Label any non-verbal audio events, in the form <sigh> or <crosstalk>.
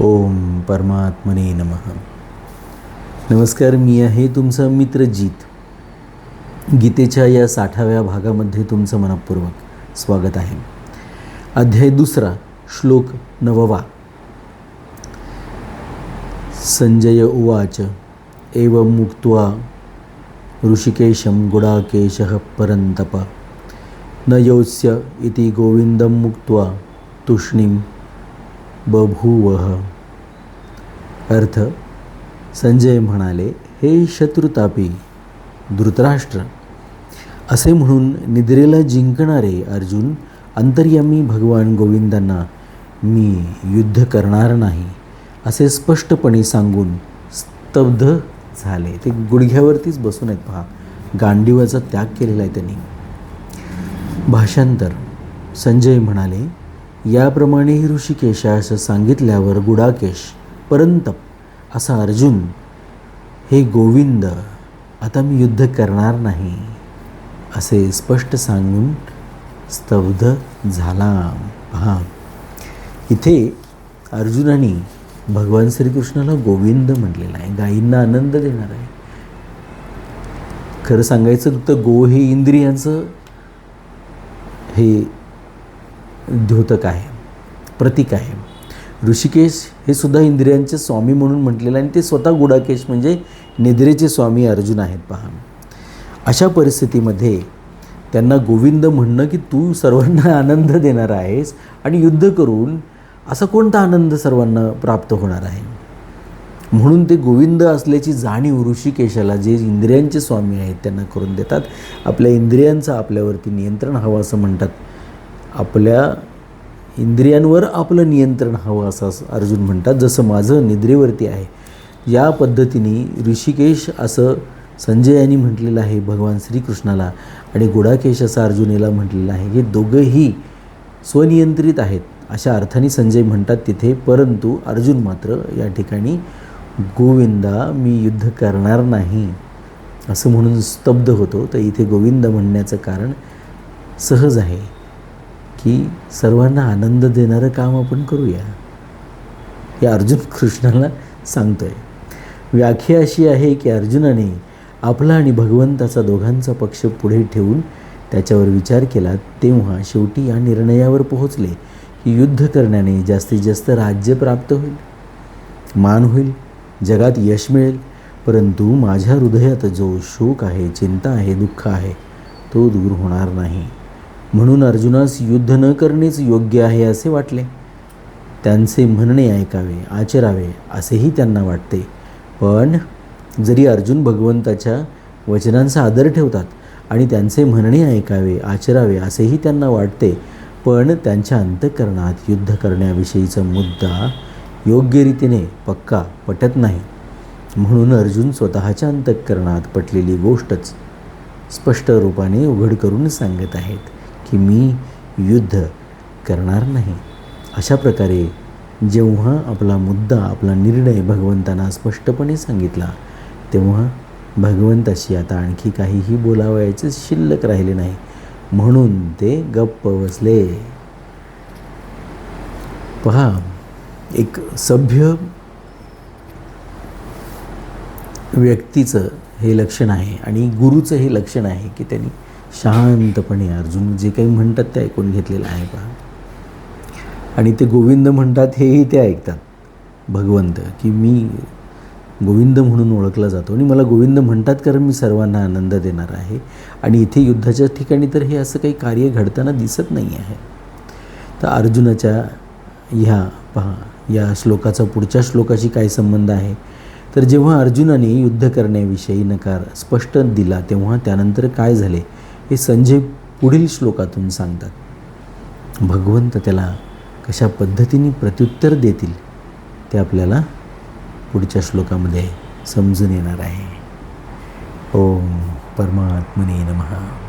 ओम परमात्मने नमः. नमस्कार मी आहे तुमचा मित्र जीत. गीतेच्या या साठाव्या भागामध्ये तुमचं मनपूर्वक स्वागत आहे. अध्याय दुसरा श्लोक नववा. संजय उवाच एवं मुक्त्वा ऋषिकेशं गुडाकेशः परन्तप। न योत्स्य इति गोविन्दं मुक्त्वा तूष्णीं बभूवः. अर्थ संजय म्हणाले हे शत्रुतापी धृतराष्ट्र. असे म्हणून निद्रेला जिंकणारे अर्जुन अंतर्यामी भगवान गोविंदांना मी युद्ध करणार नाही असे स्पष्टपणे सांगून स्तब्ध झाले. ते गुडघ्यावरतीच बसून आहेत पहा. गांडीवाचा त्याग केलेला आहे त्यांनी. भाषांतर संजय म्हणाले याप्रमाणे ऋषिकेशास सांगितल्यावर गुडाकेश परंतप असा अर्जुन हे गोविंद आता मी युद्ध करणार नाही असे स्पष्ट सांगून स्तब्ध झाला. पहा इथे अर्जुनाने भगवान श्रीकृष्णाला गोविंद म्हटलेला आहे गायींना आनंद देणार आहे. खरं सांगायचं तर गो हे इंद्रियांचं हे द्योतक आहे प्रतीक आहे. ऋषिकेश हे सुद्धा इंद्रियांचे स्वामी म्हणून म्हटलेलं आणि ते स्वतः गुडाकेश म्हणजे निद्रेचे स्वामी अर्जुन आहेत पहा. अशा परिस्थितीमध्ये त्यांना गोविंद म्हणणं की तू सर्वांना <laughs> आनंद देणार आहेस आणि युद्ध करून असा कोणता आनंद सर्वांना प्राप्त होणार आहे? म्हणून ते गोविंद असल्याची जाणीव ऋषिकेशाला जे इंद्रियांचे स्वामी आहेत त्यांना करून देतात. आपल्या इंद्रियांचं आपल्यावरती नियंत्रण हवं असं म्हणतात. आपल्या इंद्रियांवर आपलं नियंत्रण हवं असं अर्जुन म्हणतात. जसं माझं निद्रेवरती आहे. या पद्धतीने ऋषिकेश असं संजय यांनी म्हटलेलं आहे भगवान श्रीकृष्णाला आणि गुडाकेश असं अर्जुनेला म्हटलेलं आहे हे दोघंही स्वनियंत्रित आहेत. अशा अर्थाने संजय म्हणतात तिथे परंतु अर्जुन मात्र या ठिकाणी गोविंदा मी युद्ध करणार नाही. असं म्हणून स्तब्ध होतो. तर इथे गोविंद म्हणण्याचं कारण सहज आहे. की सर्वांना आनंद देणारं काम आपण करूया. हे अर्जुन कृष्णाला सांगतो आहे व्याख्या अशी आहे की अर्जुनाने आपला आणि भगवंताचा दोघांचा पक्ष पुढे ठेवून त्याच्यावर विचार केला तेव्हा शेवटी या निर्णयावर पोहोचले की युद्ध करण्याने जास्तीत जास्त राज्य प्राप्त होईल मान होईल जगात यश मिळेल. परंतु माझ्या हृदयात जो शोक आहे चिंता आहे दुःख आहे तो दूर होणार नाही. म्हणून अर्जुनास युद्ध न करणेच योग्य आहे असे वाटले. त्यांचे म्हणणे ऐकावे आचरावे असेही त्यांना वाटते. पण जरी अर्जुन भगवंताच्या वचनांचा आदर ठेवतात आणि त्यांचे म्हणणे ऐकावे आचरावे असेही त्यांना वाटते पण त्यांच्या अंतःकरणात युद्ध करण्याविषयीचा मुद्दा योग्य रीतीने पक्का पटत नाही. म्हणून अर्जुन स्वतःच्या अंतःकरणात पटलेली गोष्टच स्पष्ट रूपाने उघड करून सांगत आहेत. की मी युद्ध करणार नाही. अशा प्रकारे जेव्हा आपला मुद्दा आपला निर्णय भगवंतांना स्पष्टपणे सांगितला तेव्हा भगवंताशी आता आणखी काहीही बोलावायचे शिल्लक राहिले नाही. म्हणून ते गप्प बसले. पहा एक सभ्य व्यक्तीचं हे लक्षण आहे आणि गुरुचं हे लक्षण आहे की त्यांनी शांतपणे अर्जुन जे काही म्हणतात ते ऐकून घेतलेलं आहे पहा. आणि ते गोविंद म्हणतात हेही ते ऐकतात. भगवंत की मी गोविंद म्हणून ओळखला जातो आणि मला गोविंद म्हणतात कारण मी सर्वांना आनंद देणार आहे. आणि इथे युद्धाच्या ठिकाणी तर हे असं काही कार्य घडताना दिसत नाही आहे. तर अर्जुनाच्या ह्या पहा या श्लोकाचा पुढच्या श्लोकाशी काय संबंध आहे? तर जेव्हा अर्जुनाने युद्ध करण्याविषयी नकार स्पष्ट दिला तेव्हा त्यानंतर काय झाले? हे संजय पुढील श्लोकातून सांगतात. भगवंत त्याला कशा पद्धतीने प्रत्युत्तर देतील ते आपल्याला पुढच्या श्लोकामध्ये समजून येणार आहे. ओम परमात्मने नमः.